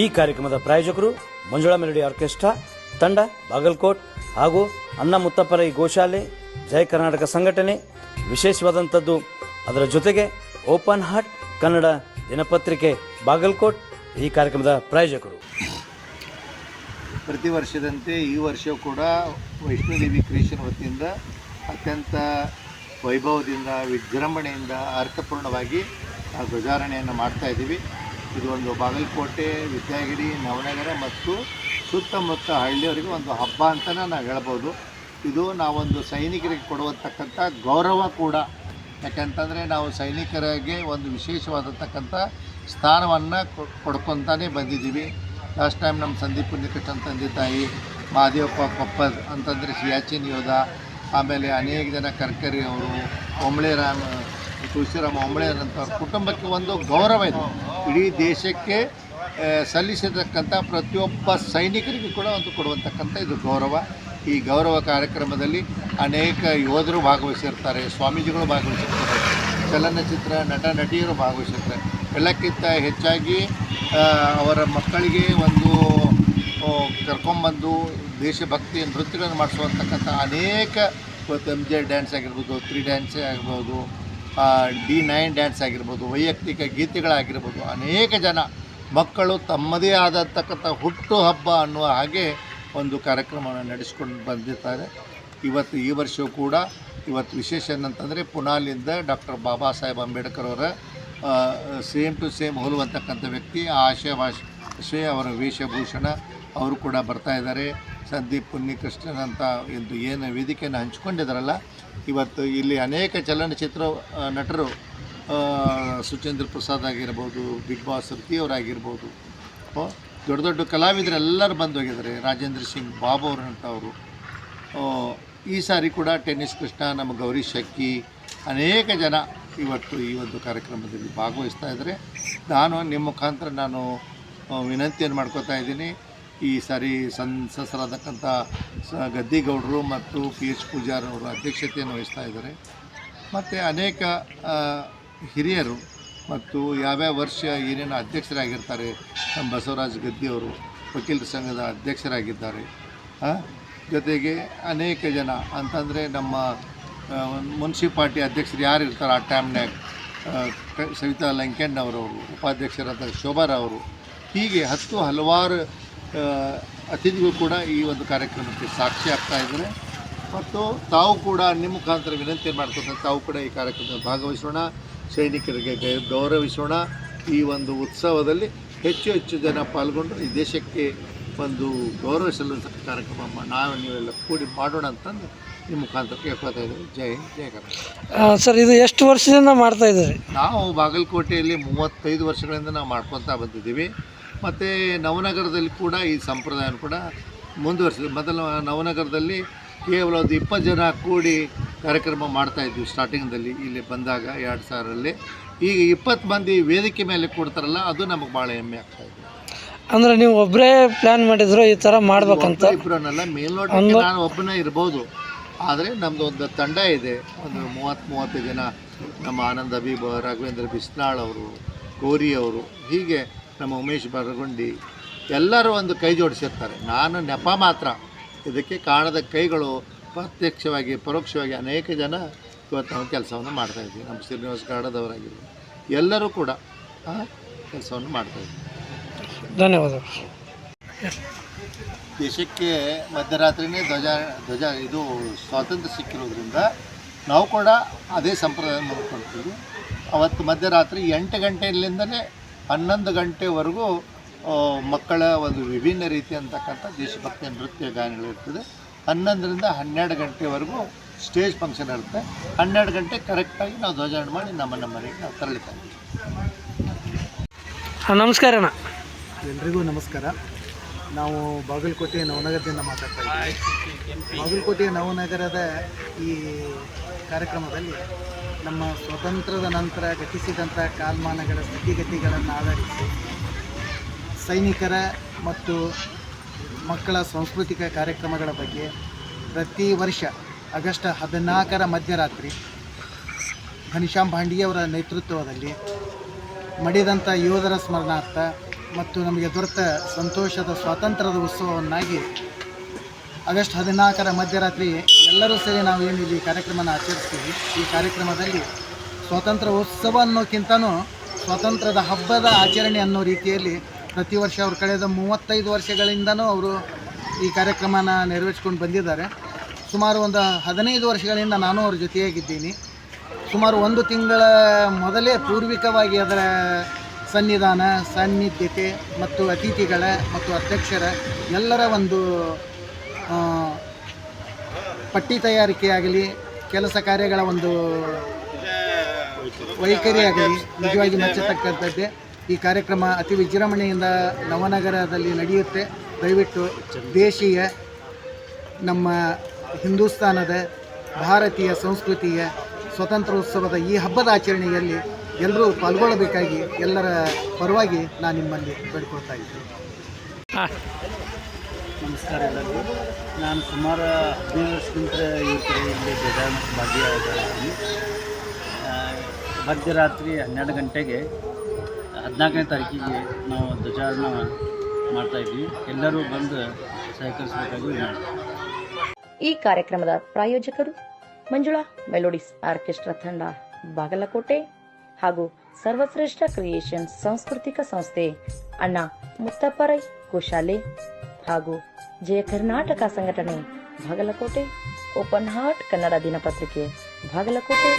ಈ ಕಾರ್ಯಕ್ರಮದ ಪ್ರಾಯೋಜಕರು ಮಂಜುಳಾ ಮೆಲಡಿ ಆರ್ಕೆಸ್ಟ್ರಾ, ತಂಡ, ಬಾಗಲಕೋಟ್ ಹಾಗೂ ಅಣ್ಣ ಈ ಗೋಶಾಲೆ ಜಯ ಕರ್ನಾಟಕ ಸಂಘಟನೆ. ವಿಶೇಷವಾದಂಥದ್ದು ಅದರ ಜೊತೆಗೆ ಓಪನ್ ಹಾರ್ಟ್ ಕನ್ನಡ ದಿನಪತ್ರಿಕೆ ಬಾಗಲಕೋಟ್ ಈ ಕಾರ್ಯಕ್ರಮದ ಪ್ರಾಯೋಜಕರು. ಪ್ರತಿ ವರ್ಷದಂತೆ ಈ ವರ್ಷ ಕೂಡ ವೈಷ್ಣೋದೇವಿ ಕ್ರಿಯೇಷನ್ ವತಿಯಿಂದ ಅತ್ಯಂತ ವೈಭವದಿಂದ, ವಿಜೃಂಭಣೆಯಿಂದ, ಅರ್ಥಪೂರ್ಣವಾಗಿ ಧ್ವಜಾರಣೆಯನ್ನು ಮಾಡ್ತಾ ಇದ್ದೀವಿ. ಇದು ಒಂದು ಬಾಗಲಕೋಟೆ, ವಿದ್ಯಾಗಿರಿ ನವನಗರ ಮತ್ತು ಸುತ್ತಮುತ್ತ ಹಳ್ಳಿಯವರಿಗೆ ಒಂದು ಹಬ್ಬ ಅಂತಲೇ ನಾವು ಹೇಳ್ಬೋದು. ಇದು ನಾವೊಂದು ಸೈನಿಕರಿಗೆ ಕೊಡುವತಕ್ಕಂಥ ಗೌರವ ಕೂಡ. ಯಾಕಂತಂದರೆ ನಾವು ಸೈನಿಕರಿಗೆ ಒಂದು ವಿಶೇಷವಾದತಕ್ಕಂಥ ಸ್ಥಾನವನ್ನು ಕೊಡ್ಕೊತಾನೆ ಬಂದಿದ್ದೀವಿ. ಲಾಸ್ಟ್ ಟೈಮ್ ನಮ್ಮ ಸಂದೀಪ್ ಪುಣ್ಯಕೃಷ್ಣನ್ ತಂದೆ ತಾಯಿ ಮಹಾದೇವಪ್ಪ ಕೊಪ್ಪದ್ ಅಂತಂದರೆ ಸಿಯಾಚಿನ್ ಯೋಧ ಆಮೇಲೆ ಅನೇಕ ಜನ ಕರ್ಕರಿ ಅವರು ಒಮ್ಳೆ ರಾಮ ತುಳಸಿರಾಮ ಒಂಬಳೆಯರಂಥವ್ರ ಕುಟುಂಬಕ್ಕೆ ಒಂದು ಗೌರವ ಇದೆ. ಇಡೀ ದೇಶಕ್ಕೆ ಸಲ್ಲಿಸಿರತಕ್ಕಂಥ ಪ್ರತಿಯೊಬ್ಬ ಸೈನಿಕರಿಗೂ ಕೂಡ ಒಂದು ಕೊಡುವಂತಕ್ಕಂಥ ಇದು ಗೌರವ. ಈ ಗೌರವ ಕಾರ್ಯಕ್ರಮದಲ್ಲಿ ಅನೇಕ ಯೋಧರು ಭಾಗವಹಿಸಿರ್ತಾರೆ, ಸ್ವಾಮೀಜಿಗಳು ಭಾಗವಹಿಸಿರ್ತಾರೆ, ಚಲನಚಿತ್ರ ನಟ, ನಟಿಯರು ಭಾಗವಹಿಸಿರ್ತಾರೆ. ಎಲ್ಲಕ್ಕಿಂತ ಹೆಚ್ಚಾಗಿ ಅವರ ಮಕ್ಕಳಿಗೆ ಒಂದು ಕರ್ಕೊಂಬಂದು ದೇಶಭಕ್ತಿ ನೃತ್ಯಗಳನ್ನು ಮಾಡಿಸುವಂತಕ್ಕಂಥ ಅನೇಕ, ಇವತ್ತು ಎಂ ಜೆ ಡ್ಯಾನ್ಸ್ ಆಗಿರ್ಬೋದು ತ್ರೀ ಡ್ಯಾನ್ಸೇ ಆಗಿರ್ಬೋದು ಡಿ ನೈನ್ ಡ್ಯಾನ್ಸ್ ಆಗಿರ್ಬೋದು, ವೈಯಕ್ತಿಕ ಗೀತೆಗಳಾಗಿರ್ಬೋದು, ಅನೇಕ ಜನ ಮಕ್ಕಳು ತಮ್ಮದೇ ಆದತಕ್ಕಂಥ ಹುಟ್ಟು ಹಬ್ಬ ಅನ್ನುವ ಹಾಗೆ ಒಂದು ಕಾರ್ಯಕ್ರಮವನ್ನು ನಡೆಸ್ಕೊಂಡು ಬಂದಿರ್ತಾರೆ ಇವತ್ತು ಈ ವರ್ಷವೂ ಕೂಡ, ಇವತ್ತು ವಿಶೇಷ ಏನಂತಂದರೆ ಪುನಾಲಿಂದ ಡಾಕ್ಟರ್ ಬಾಬಾ ಸಾಹೇಬ್ ಅಂಬೇಡ್ಕರ್ ಅವರ ಸೇಮ್ ಟು ಸೇಮ್ ಹೋಲುವಂತಕ್ಕಂಥ ವ್ಯಕ್ತಿ ಆಶಯ ಭಾಷೆ ಅವರ ವೇಷಭೂಷಣ ಅವರು ಕೂಡ ಬರ್ತಾ ಇದ್ದಾರೆ. ಸಂದೀಪ್ ಪುಣ್ಯಕೃಷ್ಣನ್ ಅಂತ ಎಂದು ಏನು ವೇದಿಕೆಯನ್ನು ಹಂಚ್ಕೊಂಡಿದ್ದಾರಲ್ಲ ಇವತ್ತು ಇಲ್ಲಿ ಅನೇಕ ಚಲನಚಿತ್ರ ನಟರು ಸುಚೇಂದ್ರ ಪ್ರಸಾದ್ ಆಗಿರ್ಬೋದು, ಬಿಗ್ ಬಾಸ್ ಅವರಾಗಿರ್ಬೋದು. ದೊಡ್ಡ ದೊಡ್ಡ ಕಲಾವಿದರೆಲ್ಲರೂ ಬಂದು ಹೋಗಿದ್ದಾರೆ. ರಾಜೇಂದ್ರ ಸಿಂಗ್, ಬಾಬು ಅವರು. ಈ ಸಾರಿ ಕೂಡ ಟೆನ್ನಿಸ್ ಕೃಷ್ಣ, ನಮ್ಮ ಗೌರಿ ಶಕ್ಕಿ ಅನೇಕ ಜನ ಇವತ್ತು ಈ ಒಂದು ಕಾರ್ಯಕ್ರಮದಲ್ಲಿ ಭಾಗವಹಿಸ್ತಾ ಇದ್ದಾರೆ. ನಾನು, ನಿಮ್ಮ ಮುಖಾಂತರ ನಾನು ವಿನಂತಿಯನ್ನು ಮಾಡ್ಕೋತಾ ಇದ್ದೀನಿ. ಈ ಸಾರಿ ಸಂಸದರಾದಕ್ಕಂಥ ಸ ಗದ್ದಿಗೌಡರು ಮತ್ತು ಪಿ ಎಚ್ ಪೂಜಾರ್ ಅವರು ಅಧ್ಯಕ್ಷತೆಯನ್ನು ವಹಿಸ್ತಾ ಇದ್ದಾರೆ. ಮತ್ತು ಅನೇಕ ಹಿರಿಯರು ಮತ್ತು ಯಾವ್ಯಾವ ವರ್ಷ ಏನೇನು ಅಧ್ಯಕ್ಷರಾಗಿರ್ತಾರೆ, ನಮ್ಮ ಬಸವರಾಜ್ ಗದ್ದಿಯವರು ವಕೀಲರ ಸಂಘದ ಅಧ್ಯಕ್ಷರಾಗಿದ್ದಾರೆ. ಜೊತೆಗೆ ಅನೇಕ ಜನ ಅಂತಂದರೆ ನಮ್ಮ ಮುನ್ಸಿಪಾಲ್ಟಿ ಅಧ್ಯಕ್ಷರು ಯಾರು ಇರ್ತಾರೆ ಆ ಟೈಮ್ನಾಗ ಸವಿತಾ ಲಂಕೆಣ್ಣವರವರು, ಉಪಾಧ್ಯಕ್ಷರಾದ ಶೋಭಾರವರು ಹೀಗೆ ಹತ್ತು ಹಲವಾರು ಅತಿಥಿಗಳು ಕೂಡ ಈ ಒಂದು ಕಾರ್ಯಕ್ರಮಕ್ಕೆ ಸಾಕ್ಷಿ ಆಗ್ತಾ ಇದ್ದಾರೆ. ಮತ್ತು ತಾವು ಕೂಡ ನಿಮ್ಮ ಮುಖಾಂತರ ವಿನಂತಿ ಮಾಡ್ಕೊಂಡು ತಾವು ಕೂಡ ಈ ಕಾರ್ಯಕ್ರಮದಲ್ಲಿ ಭಾಗವಹಿಸೋಣ. ಸೈನಿಕರಿಗೆ ಗೌರವಿಸೋಣ. ಈ ಒಂದು ಉತ್ಸವದಲ್ಲಿ ಹೆಚ್ಚು ಹೆಚ್ಚು ಜನ ಪಾಲ್ಗೊಂಡು ಈ ದೇಶಕ್ಕೆ ಒಂದು ಗೌರವ ಸಲ್ಲಿಸ ಕಾರ್ಯಕ್ರಮ ನಾವು ನೀವೆಲ್ಲ ಕೂಡಿ ಮಾಡೋಣ ಅಂತಂದು ನಿಮ್ಮ ಮುಖಾಂತರ ಕೇಳ್ಕೊತಾ ಇದ್ದೀವಿ. ಜೈ ಜಯ ಕರ್ನಾಟಕ. ಸರ್ ಇದು ಎಷ್ಟು ವರ್ಷದಿಂದ ಮಾಡ್ತಾ ಇದ್ದೀರಿ? ನಾವು ಬಾಗಲಕೋಟೆಯಲ್ಲಿ ಮೂವತ್ತೈದು ವರ್ಷಗಳಿಂದ ನಾವು ಮಾಡ್ಕೊತಾ ಬಂದಿದ್ದೀವಿ. ಮತ್ತು ನವನಗರದಲ್ಲಿ ಕೂಡ ಈ ಸಂಪ್ರದಾಯನ ಕೂಡ ಮುಂದುವರಿಸಿದೆ. ಮೊದಲು ನವನಗರದಲ್ಲಿ ಕೇವಲ ಒಂದು ಇಪ್ಪತ್ತು ಜನ ಕೂಡಿ ಕಾರ್ಯಕ್ರಮ ಮಾಡ್ತಾಯಿದ್ವಿ ಸ್ಟಾರ್ಟಿಂಗ್ದಲ್ಲಿ ಇಲ್ಲಿ ಬಂದಾಗ ಎರಡು ಸಾವಿರಲ್ಲಿ ಈಗ ಇಪ್ಪತ್ತು ಮಂದಿ ವೇದಿಕೆ ಮೇಲೆ ಕೊಡ್ತಾರಲ್ಲ ಅದು ನಮಗೆ ಭಾಳ ಹೆಮ್ಮೆ ಆಗ್ತಾ ಇದೆ. ಅಂದ್ರೆ ನೀವು ಒಬ್ಬರೇ ಪ್ಲ್ಯಾನ್ ಮಾಡಿದ್ರು ಈ ಥರ ಮಾಡ್ಬೇಕಂತ? ಇಬ್ಬರನ್ನೆಲ್ಲ ಮೇಲ್ನೋಟಕ್ಕೆ ನಾನು ಒಬ್ಬನೇ ಇರ್ಬೋದು. ಆದರೆ ನಮ್ಮದು ಒಂದು ತಂಡ ಇದೆ ಒಂದು ಮೂವತ್ತು ಮೂವತ್ತು ಜನ. ನಮ್ಮ ಆನಂದ್ ಅಬೀಬ್ ರಾಘವೇಂದ್ರ ಬಿಸ್ನಾಳ್ ಅವರು ಕೋರಿ ಅವರು ಹೀಗೆ ನಮ್ಮ ಉಮೇಶ್ ಬರಗುಂಡಿ ಎಲ್ಲರೂ ಒಂದು ಕೈ ಜೋಡಿಸಿರ್ತಾರೆ. ನಾನು ನೆಪ ಮಾತ್ರ. ಇದಕ್ಕೆ ಕಾಣದ ಕೈಗಳು ಪ್ರತ್ಯಕ್ಷವಾಗಿ ಪರೋಕ್ಷವಾಗಿ ಅನೇಕ ಜನ ಇವತ್ತು ನಾವು ಕೆಲಸವನ್ನು ಮಾಡ್ತಾಯಿದ್ವಿ ನಮ್ಮ ಶ್ರೀನಿವಾಸ ಗಾಡದವರಾಗಿರ್ಬೋದು ಎಲ್ಲರೂ ಕೂಡ ಕೆಲಸವನ್ನು ಮಾಡ್ತಾಯಿದ್ವಿ ಧನ್ಯವಾದಗಳು. ದೇಶಕ್ಕೆ ಮಧ್ಯರಾತ್ರಿನೇ ಧ್ವಜ ಧ್ವಜ ಇದು ಸ್ವಾತಂತ್ರ್ಯ ಸಿಕ್ಕಿರೋದ್ರಿಂದ ನಾವು ಕೂಡ ಅದೇ ಸಂಪ್ರದಾಯ ಮಾಡ್ಕೊಳ್ತೀವಿ ಅವತ್ತು ಮಧ್ಯರಾತ್ರಿ ಎಂಟು ಗಂಟೆಯಿಂದಲೇ ಹನ್ನೊಂದು ಗಂಟೆವರೆಗೂ ಮಕ್ಕಳ ಒಂದು ವಿಭಿನ್ನ ರೀತಿ ಅಂತಕ್ಕಂಥ ದೇಶಭಕ್ತಿ ನೃತ್ಯ ಗಾನಗಳಿರ್ತದೆ ಹನ್ನೊಂದರಿಂದ ಹನ್ನೆರಡು ಗಂಟೆವರೆಗೂ ಸ್ಟೇಜ್ ಫಂಕ್ಷನ್ ಇರುತ್ತೆ. ಹನ್ನೆರಡು ಗಂಟೆ ಕರೆಕ್ಟಾಗಿ ನಾವು ಧ್ವಜಾರಣ ಮಾಡಿ ನಮ್ಮ ನಮ್ಮ ಮನೆಗೆ ನಾವು ತರಲಿಕ್ಕೆ ನಮಸ್ಕಾರ ಅಣ್ಣ. ಎಲ್ರಿಗೂ ನಮಸ್ಕಾರ. ನಾವು ಬಾಗಲಕೋಟೆ ನವನಗರದಿಂದ ಮಾತಾಡ್ತಾ ಇದ್ದೀವಿ. ಬಾಗಲಕೋಟೆ ನವನಗರದ ಈ ಕಾರ್ಯಕ್ರಮದಲ್ಲಿ ನಮ್ಮ ಸ್ವತಂತ್ರದ ನಂತರ ಘಟಿಸಿದಂಥ ಕಾಲಮಾನಗಳ ಸ್ಥಿತಿಗತಿಗಳನ್ನು ಆಧರಿಸಿ ಸೈನಿಕರ ಮತ್ತು ಮಕ್ಕಳ ಸಾಂಸ್ಕೃತಿಕ ಕಾರ್ಯಕ್ರಮಗಳ ಬಗ್ಗೆ ಪ್ರತಿ ವರ್ಷ ಆಗಸ್ಟ್ ಹದಿನಾಲ್ಕರ ಮಧ್ಯರಾತ್ರಿ ಘನಶ್ಯಾಮ್ ಭಾಂಡಿಯವರ ನೇತೃತ್ವದಲ್ಲಿ ಮಡಿದಂಥ ಯೋಧರ ಸ್ಮರಣಾರ್ಥ ಮತ್ತು ನಮಗೆ ದೊರೆತ ಸಂತೋಷದ ಸ್ವಾತಂತ್ರ್ಯದ ಉತ್ಸವವನ್ನಾಗಿ ಆಗಸ್ಟ್ ಹದಿನಾಲ್ಕರ ಮಧ್ಯರಾತ್ರಿ ಎಲ್ಲರೂ ಸೇರಿ ನಾವು ಏನು ಇಲ್ಲಿ ಕಾರ್ಯಕ್ರಮನ ಆಚರಿಸ್ತೀವಿ. ಈ ಕಾರ್ಯಕ್ರಮದಲ್ಲಿ ಸ್ವಾತಂತ್ರ್ಯ ಉತ್ಸವ ಅನ್ನೋಕ್ಕಿಂತನೂ ಸ್ವಾತಂತ್ರ್ಯದ ಹಬ್ಬದ ಆಚರಣೆ ಅನ್ನೋ ರೀತಿಯಲ್ಲಿ ಪ್ರತಿ ವರ್ಷ ಅವರು ಕಳೆದ ಮೂವತ್ತೈದು ವರ್ಷಗಳಿಂದನೂ ಅವರು ಈ ಕಾರ್ಯಕ್ರಮನ ನೆರವೇರಿಸ್ಕೊಂಡು ಬಂದಿದ್ದಾರೆ. ಸುಮಾರು ಒಂದು ಹದಿನೈದು ವರ್ಷಗಳಿಂದ ನಾನು ಅವ್ರ ಜೊತೆಯಾಗಿದ್ದೀನಿ. ಸುಮಾರು ಒಂದು ತಿಂಗಳ ಮೊದಲೇ ಪೂರ್ವಿಕವಾಗಿ ಅದರ ಸನ್ನಿಧಾನ, ಸಾನ್ನಿಧ್ಯತೆ ಮತ್ತು ಅತಿಥಿಗಳ ಮತ್ತು ಅಧ್ಯಕ್ಷರ ಎಲ್ಲರ ಒಂದು ಪಟ್ಟಿ ತಯಾರಿಕೆಯಾಗಲಿ, ಕೆಲಸ ಕಾರ್ಯಗಳ ಒಂದು ವೈಖರಿ ಆಗಲಿ ನಿಜವಾಗಿ ಮೆಚ್ಚತಕ್ಕಂಥದ್ದೇ ಈ ಕಾರ್ಯಕ್ರಮ ಅತಿ ವಿಜೃಂಭಣೆಯಿಂದ ನವನಗರದಲ್ಲಿ ನಡೆಯುತ್ತೆ. ದಯವಿಟ್ಟು ದೇಶೀಯ, ನಮ್ಮ ಹಿಂದೂಸ್ತಾನದ ಭಾರತೀಯ ಸಂಸ್ಕೃತಿಯ ಸ್ವತಂತ್ರೋತ್ಸವದ ಈ ಹಬ್ಬದ ಆಚರಣೆಯಲ್ಲಿ ಎಲ್ಲರೂ ಪಾಲ್ಗೊಳ್ಳಬೇಕಾಗಿ ಎಲ್ಲರ ಪರವಾಗಿ ನಾನು ನಿಮ್ಮಲ್ಲಿ ಬೇಡ್ಕೊಳ್ತಾ ಇದ್ದೀನಿ. ನಮಸ್ಕಾರ ಎಲ್ಲರಿಗೂ. ನಾನು ಸುಮಾರು ಹದಿನೈದು ಈ ಕಡೆ ಇಲ್ಲಿ ಬೇಜಾರು ಭಾಗಿಯಾಗಿದ್ದೀನಿ ಮಧ್ಯರಾತ್ರಿ ಹನ್ನೆರಡು ಗಂಟೆಗೆ ಹದಿನಾಲ್ಕನೇ ತಾರೀಕಿಗೆ ನಾವು ಧ್ವಜಾರೋಹಣ ಮಾಡ್ತಾಯಿದ್ವಿ ಎಲ್ಲರೂ ಬಂದು ಸಹಕರಿಸಬೇಕಾಗಿ ಈ ಕಾರ್ಯಕ್ರಮದ ಪ್ರಾಯೋಜಕರು ಮಂಜುಳಾ ಮೆಲೋಡಿಸ್ ಆರ್ಕೆಸ್ಟ್ರಾ ತಂಡ ಬಾಗಲಕೋಟೆ ಹಾಗೂ ಸರ್ವಶ್ರೇಷ್ಠ ಕ್ರಿಯೇಷನ್ ಸಾಂಸ್ಕೃತಿಕ ಸಂಸ್ಥೆ ಅಣ್ಣ ಮುತ್ತಪ್ಪರೈ ಗೋಶಾಲೆ ಹಾಗೂ ಜಯ ಕರ್ನಾಟಕ ಸಂಘಟನೆ ಬಾಗಲಕೋಟೆ ಓಪನ್ ಹಾರ್ಟ್ ಕನ್ನಡ ದಿನಪತ್ರಿಕೆ ಬಾಗಲಕೋಟೆ